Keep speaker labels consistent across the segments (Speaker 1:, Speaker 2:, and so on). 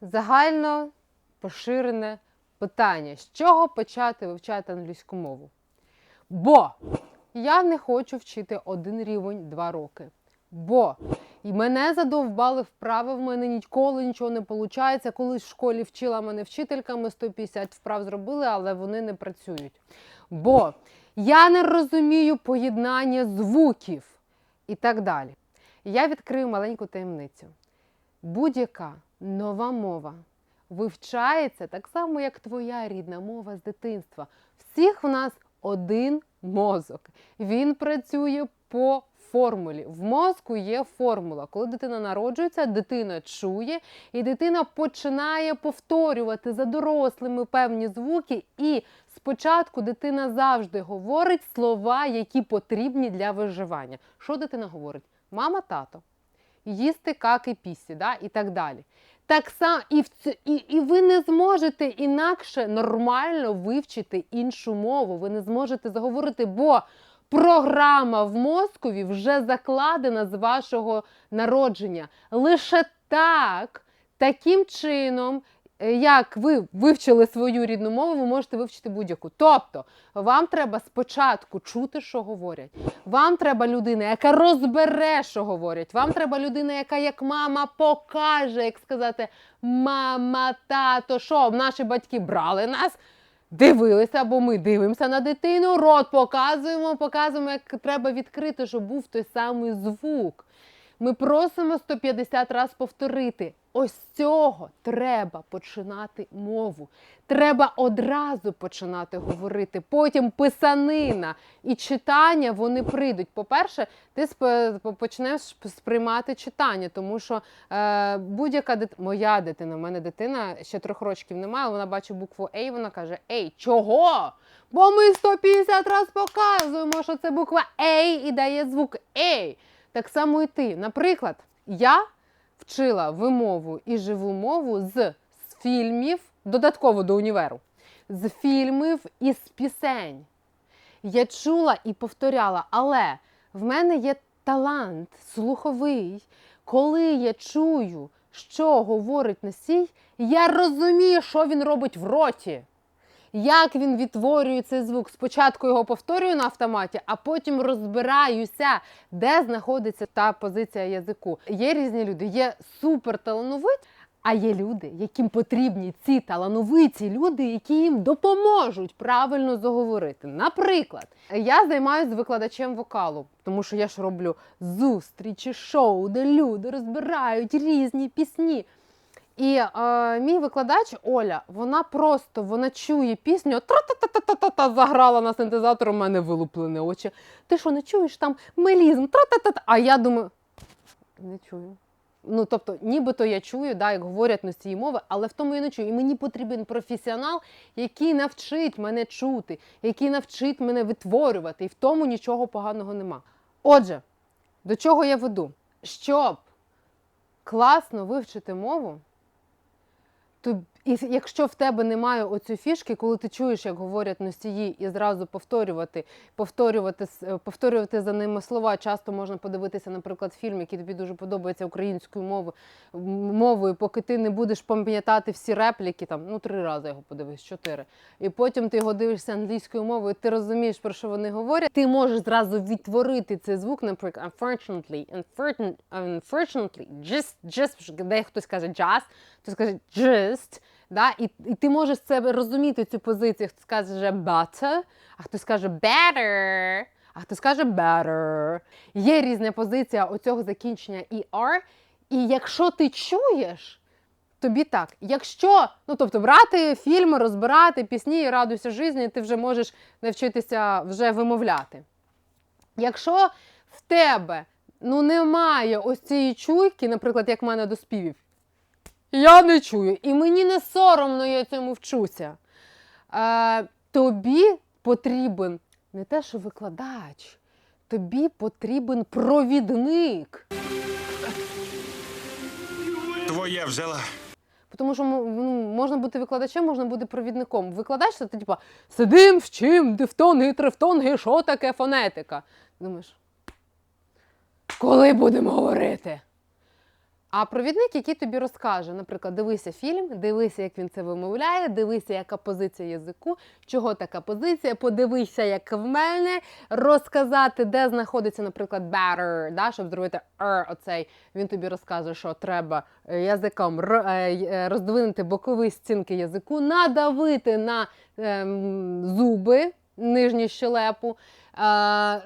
Speaker 1: загально поширене питання: з чого почати вивчати англійську мову? Бо я не хочу вчити один рівень два роки. Бо і мене задовбали вправи, в мене ніколи нічого не виходить. Колись в школі вчила мене вчителька, ми 150 вправ зробили, але вони не працюють. Бо я не розумію поєднання звуків і так далі. Я відкрию маленьку таємницю. Будь-яка нова мова вивчається так само, як твоя рідна мова з дитинства. Всіх в нас один мозок. Він працює по формулі. В мозку є формула. Коли дитина народжується, дитина чує, і дитина починає повторювати за дорослими певні звуки. І спочатку дитина завжди говорить слова, які потрібні для виживання. Що дитина говорить? Мама, тато, їсти каки пісі, да? і так далі. Так само і, в ц- і, і ви не зможете інакше нормально вивчити іншу мову. Ви не зможете заговорити, бо програма в мозкові вже закладена з вашого народження. Лише так, таким чином, як ви вивчили свою рідну мову, ви можете вивчити будь-яку. Тобто, вам треба спочатку чути, що говорять. Вам треба людина, яка розбере, що говорять. Вам треба людина, яка як мама покаже, як сказати, мама, тато, що наші батьки брали нас. Дивилися, бо ми дивимося на дитину, рот показуємо, показуємо, як треба відкрити, щоб був той самий звук. Ми просимо 150 разів повторити. Ось цього треба починати мову. Треба одразу починати говорити. Потім писанина і читання вони прийдуть. По-перше, ти почнеш сприймати читання, тому що е, будь-яка дит... моя дитина, в мене дитина ще трьох років немає, вона бачить букву А, вона каже: Ей, чого? Бо ми 150 разів показуємо, що це буква А і дає звук Ей. Так само і ти. Наприклад, я вчила вимову і живу мову з, з фільмів, додатково до універу, з фільмів і з пісень. Я чула і повторяла, але в мене є талант слуховий. Коли я чую, що говорить носій, я розумію, що він робить в роті. Як він відтворює цей звук? Спочатку його повторюю на автоматі, а потім розбираюся, де знаходиться та позиція язику. Є різні люди, є суперталановиті, а є люди, яким потрібні ці талановиті люди, які їм допоможуть правильно заговорити. Наприклад, я займаюся викладачем вокалу, тому що я ж роблю зустрічі, шоу, де люди розбирають різні пісні. І е, мій викладач Оля, вона просто вона чує пісню, тра-та-та-та-та-та заграла на синтезатор, у мене вилуплені очі. Ти що, не чуєш там мелізм? Тра-та-та-та. А я думаю, не чую. Ну, тобто, нібито я чую, да, як говорять носії мови, але в тому я не чую. І мені потрібен професіонал, який навчить мене чути, який навчить мене витворювати. І в тому нічого поганого нема. Отже, до чого я веду? Щоб класно вивчити мову, то і якщо в тебе немає оцієї фішки, коли ти чуєш, як говорять носії, і зразу повторювати, повторювати, е, повторювати за ними слова. Часто можна подивитися, наприклад, фільм, який тобі дуже подобається українською мовою, мовою, поки ти не будеш пам'ятати всі репліки, там ну три рази його подивись, чотири. І потім ти його дивишся англійською мовою, ти розумієш, про що вони говорять. Ти можеш зразу відтворити цей звук, наприклад, unfortunately, unfortunately, just, just, де хтось каже just, хтось каже just, да? і, і ти можеш це розуміти цю позицію. Хтось каже better, а хтось каже better, а хтось каже better. Є різна позиція оцього закінчення ER, і якщо ти чуєш, тобі так. Якщо, ну тобто, брати фільми, розбирати пісні і радуйся житті, ти вже можеш навчитися вже вимовляти. Якщо в тебе ну, немає ось цієї чуйки, наприклад, як в мене до співів, я не чую, і мені не соромно, я цьому вчуся. Е, тобі потрібен не те, що викладач, тобі потрібен провідник.
Speaker 2: Твоя взяла.
Speaker 1: Тому що ну, можна бути викладачем, можна бути провідником. Викладач це ти, типа, сидим, вчим, дифтонги, трифтонги, що таке фонетика. Думаєш, коли будемо говорити? А провідник, який тобі розкаже, наприклад, дивися фільм, дивися, як він це вимовляє, дивися, яка позиція язику, чого така позиція, подивися, як в мене, розказати, де знаходиться, наприклад, better, да, щоб зробити «er» оцей. Він тобі розкаже, що треба е, язиком е, е, роздвинути бокові стінки язику, надавити на ем, зуби, нижню щелепу, е,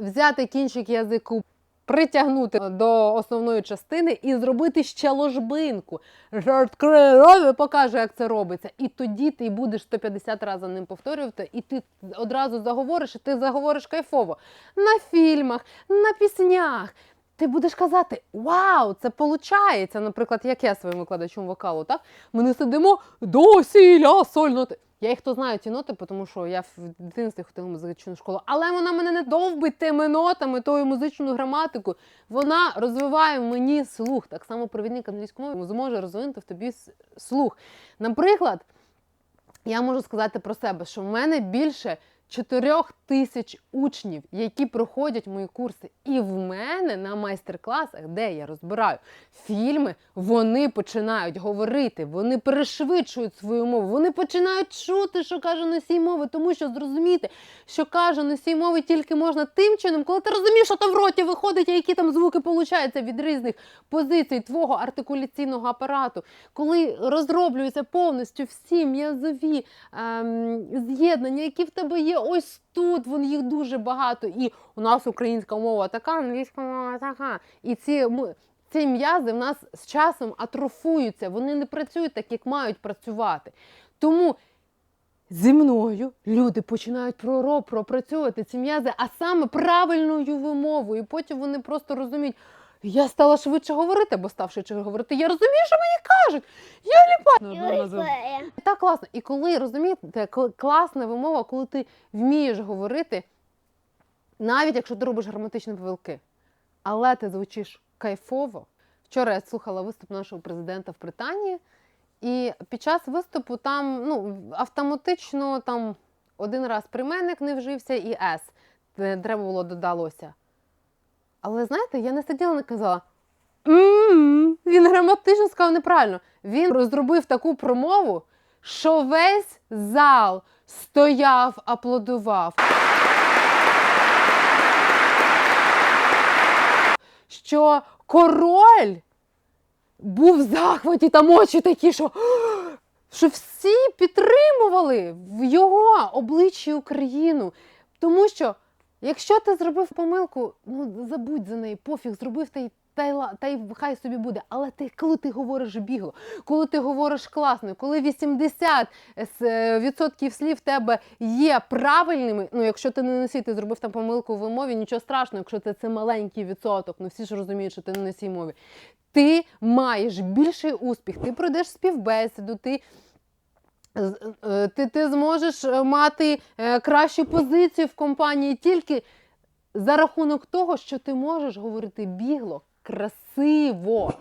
Speaker 1: взяти кінчик язику, притягнути до основної частини і зробити ще ложбинку. Відкриє рот і покаже, як це робиться. І тоді ти будеш 150 разів ним повторювати, і ти одразу заговориш, і ти заговориш кайфово. На фільмах, на піснях. Ти будеш казати: Вау, це виходить! Наприклад, як я своїм викладачем вокалу, так? Ми не сидимо до сі, ля, соль, ноти. Я їх то знаю ці ноти, тому що я в дитинстві ходила в музичну школу, але вона мене не довбить тими нотами, тою музичну граматику. Вона розвиває в мені слух. Так само провідник англійської мови зможе розвинути в тобі слух. Наприклад, я можу сказати про себе, що в мене більше 4 тисяч учнів, які проходять мої курси. І в мене на майстер-класах, де я розбираю фільми, вони починають говорити, вони перешвидшують свою мову, вони починають чути, що каже носій мови, тому що зрозуміти, що каже носій мови тільки можна тим чином, коли ти розумієш, що там в роті виходить, а які там звуки получаються від різних позицій твого артикуляційного апарату, коли розроблюються повністю всі м'язові ем, з'єднання, які в тебе є ось тут, вон їх дуже багато. І у нас українська мова така, англійська мова така. І ці, ці м'язи в нас з часом атрофуються, вони не працюють так, як мають працювати. Тому зі мною люди починають проро пропрацьовувати ці м'язи, а саме правильною вимовою. І потім вони просто розуміють. Я стала швидше говорити, бо став швидше говорити. Я розумію, що мені кажуть. Я ліпа. Так класно. І коли розумієте, класна вимова, коли ти вмієш говорити, навіть якщо ти робиш граматичні помилки, але ти звучиш кайфово. Вчора я слухала виступ нашого президента в Британії, і під час виступу там ну, автоматично там один раз прийменник не вжився і С. Треба було додалося. Але знаєте, я не сиділа і не казала. «М-м-м». Він граматично сказав неправильно. Він зробив таку промову, що весь зал стояв, аплодував. Що король був в захваті, там очі такі, що, що всі підтримували в його обличчі Україну. Тому що, якщо ти зробив помилку, ну забудь за неї, пофіг, зробив та й та та й хай собі буде. Але ти, коли ти говориш бігло, коли ти говориш класно, коли 80 з, е, відсотків слів в тебе є правильними, ну якщо ти не носій, ти зробив там помилку в вимові, нічого страшного, якщо це, це маленький відсоток, ну всі ж розуміють, що ти не носій мові. Ти маєш більший успіх, ти пройдеш співбесіду, ти. Е, Ти, ти зможеш е, мати е, кращу позицію в компанії тільки за рахунок того, що ти можеш говорити бігло, красиво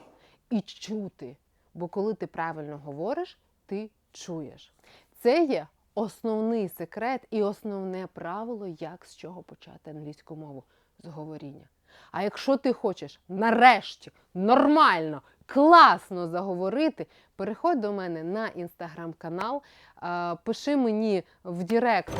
Speaker 1: і чути. Бо коли ти правильно говориш, ти чуєш. Це є основний секрет і основне правило, як з чого почати англійську мову з говоріння. А якщо ти хочеш нарешті нормально, класно заговорити, переходь до мене на інстаграм-канал, пиши мені в Директ.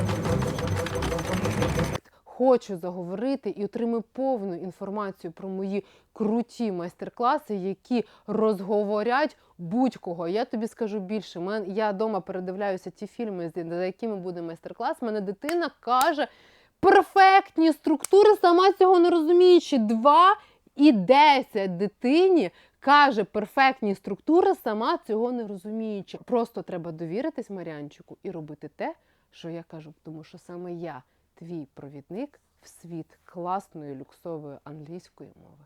Speaker 1: Хочу заговорити і отримай повну інформацію про мої круті майстер-класи, які розговорять будь-кого. Я тобі скажу більше. Я вдома передивляюся ті фільми, за якими буде майстер-клас. Мене дитина каже перфектні структури, сама цього не розуміючи. Два і 10 дитині каже перфектні структури, сама цього не розуміючи. Просто треба довіритись Маріанчику і робити те, що я кажу, тому що саме я твій провідник в світ класної люксової англійської мови.